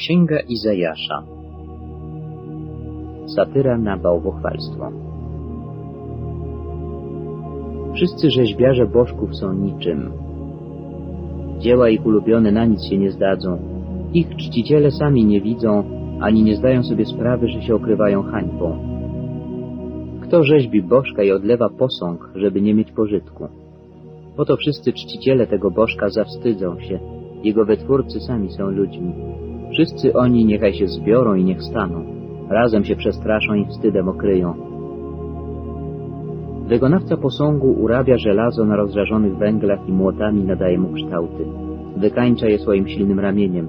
Księga Izajasza Satyra na bałwochwalstwo Wszyscy rzeźbiarze bożków są niczym. Dzieła ich ulubione na nic się nie zdadzą. Ich czciciele sami nie widzą, ani nie zdają sobie sprawy, że się okrywają hańbą. Kto rzeźbi bożka i odlewa posąg, żeby nie mieć pożytku? Oto wszyscy czciciele tego bożka zawstydzą się. Jego wytwórcy sami są ludźmi. Wszyscy oni niechaj się zbiorą i niech staną. Razem się przestraszą i wstydem okryją. Wykonawca posągu urabia żelazo na rozżarzonych węglach i młotami nadaje mu kształty. Wykańcza je swoim silnym ramieniem.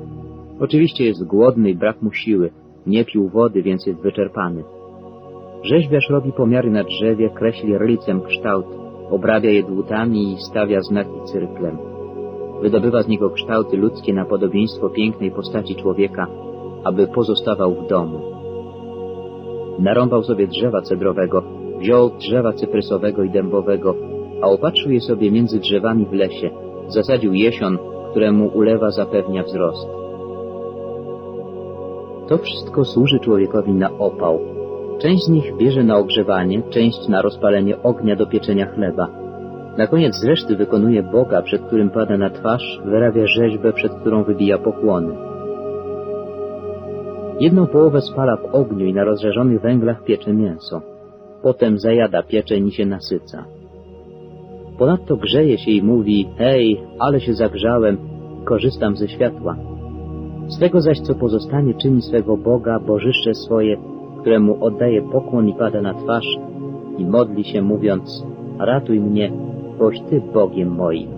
Oczywiście jest głodny i brak mu siły. Nie pił wody, więc jest wyczerpany. Rzeźbiarz robi pomiary na drzewie, kreśli rlicem kształt, obrabia je dłutami i stawia znaki cyrklem. Wydobywa z niego kształty ludzkie na podobieństwo pięknej postaci człowieka, aby pozostawał w domu. Narąbał sobie drzewa cedrowego, wziął drzewa cyprysowego i dębowego, a opatrzył je sobie między drzewami w lesie, zasadził jesion, któremu ulewa zapewnia wzrost. To wszystko służy człowiekowi na opał. Część z nich bierze na ogrzewanie, część na rozpalenie ognia do pieczenia chleba. Na koniec z reszty wykonuje Boga, przed którym pada na twarz, wyrabia rzeźbę, przed którą wybija pokłony. Jedną połowę spala w ogniu i na rozżarzonych węglach piecze mięso. Potem zajada pieczeń i się nasyca. Ponadto grzeje się i mówi, hej, ale się zagrzałem, korzystam ze światła. Z tego zaś, co pozostanie, czyni swego Boga, bożyszcze swoje, któremu oddaje pokłon i pada na twarz i modli się, mówiąc, ratuj mnie, boś Ty Bogiem moim.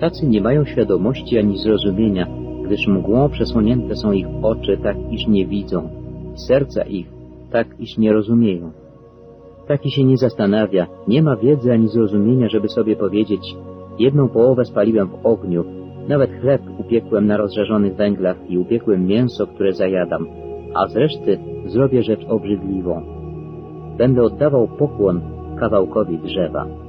Tacy nie mają świadomości ani zrozumienia, gdyż mgłą przesłonięte są ich oczy, tak iż nie widzą, i serca ich, tak iż nie rozumieją. Taki się nie zastanawia, nie ma wiedzy ani zrozumienia, żeby sobie powiedzieć, jedną połowę spaliłem w ogniu, nawet chleb upiekłem na rozżarzonych węglach i upiekłem mięso, które zajadam, a z reszty zrobię rzecz obrzydliwą. Będę oddawał pokłon kawałkowi drzewa.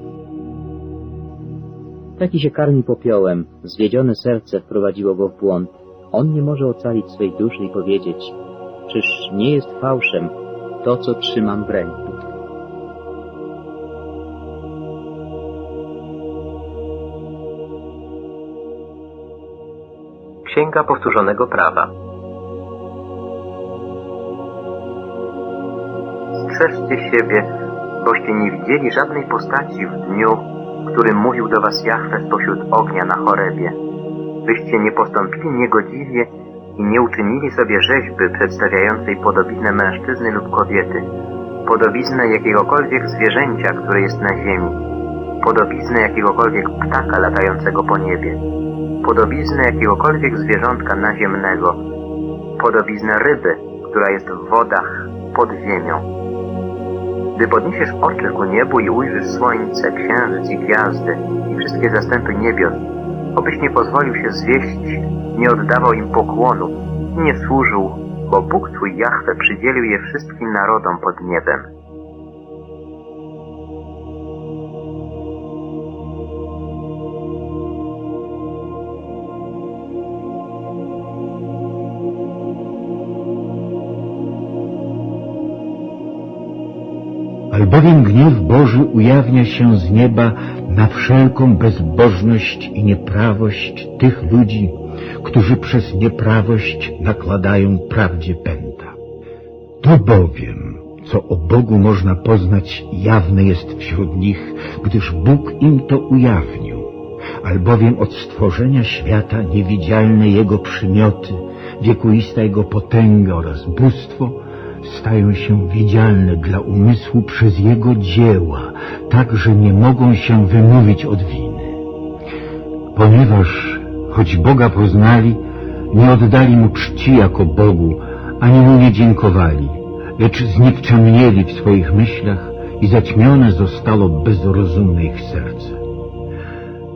Taki się karmi popiołem, zwiedzione serce wprowadziło go w błąd. On nie może ocalić swej duszy i powiedzieć, czyż nie jest fałszem to, co trzymam w ręku. Księga Powtórzonego Prawa Strzeżcie siebie, boście nie widzieli żadnej postaci w dniu, którym mówił do was Jahwe spośród ognia na chorebie. Byście nie postąpili niegodziwie i nie uczynili sobie rzeźby przedstawiającej podobiznę mężczyzny lub kobiety, podobiznę jakiegokolwiek zwierzęcia, które jest na ziemi, podobiznę jakiegokolwiek ptaka latającego po niebie, podobiznę jakiegokolwiek zwierzątka naziemnego, podobiznę ryby, która jest w wodach pod ziemią. Gdy podniesiesz oczy ku niebu i ujrzysz słońce, księżyc i gwiazdy i wszystkie zastępy niebios, obyś nie pozwolił się zwieść, nie oddawał im pokłonu i nie służył, bo Bóg Twój Jahwe przydzielił je wszystkim narodom pod niebem. Albowiem gniew Boży ujawnia się z nieba na wszelką bezbożność i nieprawość tych ludzi, którzy przez nieprawość nakładają prawdzie pęta. To bowiem, co o Bogu można poznać, jawne jest wśród nich, gdyż Bóg im to ujawnił, albowiem od stworzenia świata niewidzialne Jego przymioty, wiekuista Jego potęga oraz bóstwo stają się widzialne dla umysłu przez Jego dzieła, tak że nie mogą się wymówić od winy. Ponieważ, choć Boga poznali, nie oddali Mu czci jako Bogu, ani Mu nie dziękowali, lecz znikczemnieli w swoich myślach i zaćmione zostało bezrozumne ich serce.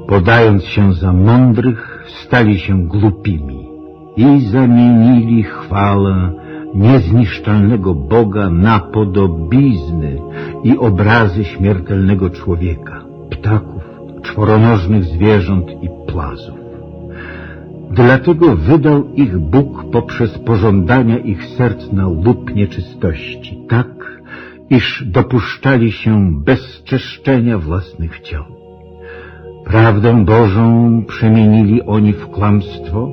Podając się za mądrych, stali się głupimi i zamienili chwałę niezniszczalnego Boga na podobizny i obrazy śmiertelnego człowieka, ptaków, czworonożnych zwierząt i płazów. Dlatego wydał ich Bóg poprzez pożądania ich serc na łup nieczystości, tak, iż dopuszczali się bezczeszczenia własnych ciał. Prawdę Bożą przemienili oni w kłamstwo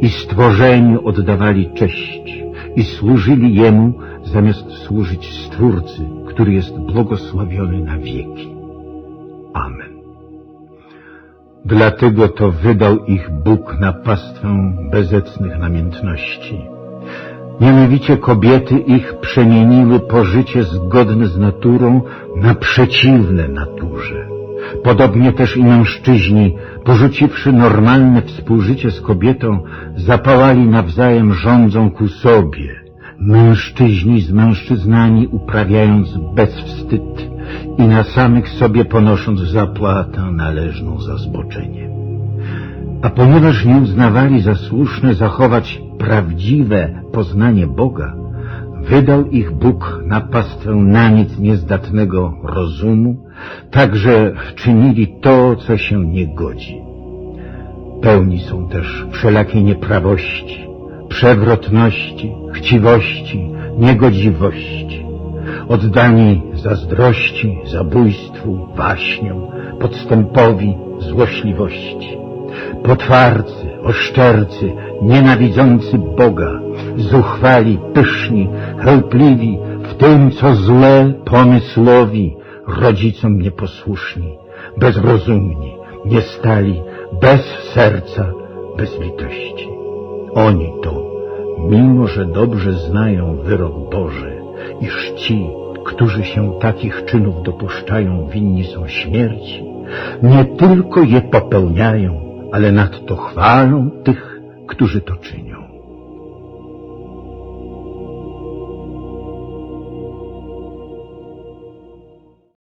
i stworzeniu oddawali cześć i służyli Jemu zamiast służyć Stwórcy, który jest błogosławiony na wieki. Amen. Dlatego to wydał ich Bóg na pastwę bezecnych namiętności. Mianowicie kobiety ich przemieniły pożycie zgodne z naturą na przeciwne naturze. Podobnie też i mężczyźni, porzuciwszy normalne współżycie z kobietą, zapałali nawzajem rządzą ku sobie. Mężczyźni z mężczyznami uprawiając bezwstyd i na samych sobie ponosząc zapłatę należną za zboczenie. A ponieważ nie uznawali za słuszne zachować prawdziwe poznanie Boga, wydał ich Bóg na pastwę na nic niezdatnego rozumu, tak że czynili to, co się nie godzi. Pełni są też wszelakiej nieprawości, przewrotności, chciwości, niegodziwości, oddani zazdrości, zabójstwu, waśniom, podstępowi, złośliwości, potwarcy, oszczercy, nienawidzący Boga, zuchwali, pyszni, chełpliwi, w tym, co złe, pomysłowi, rodzicom nieposłuszni, bezrozumni, niestali, bez serca, bez litości. Oni to, mimo że dobrze znają wyrok Boży, iż ci, którzy się takich czynów dopuszczają, winni są śmierci, nie tylko je popełniają, ale nadto chwalą tych, którzy to czynią.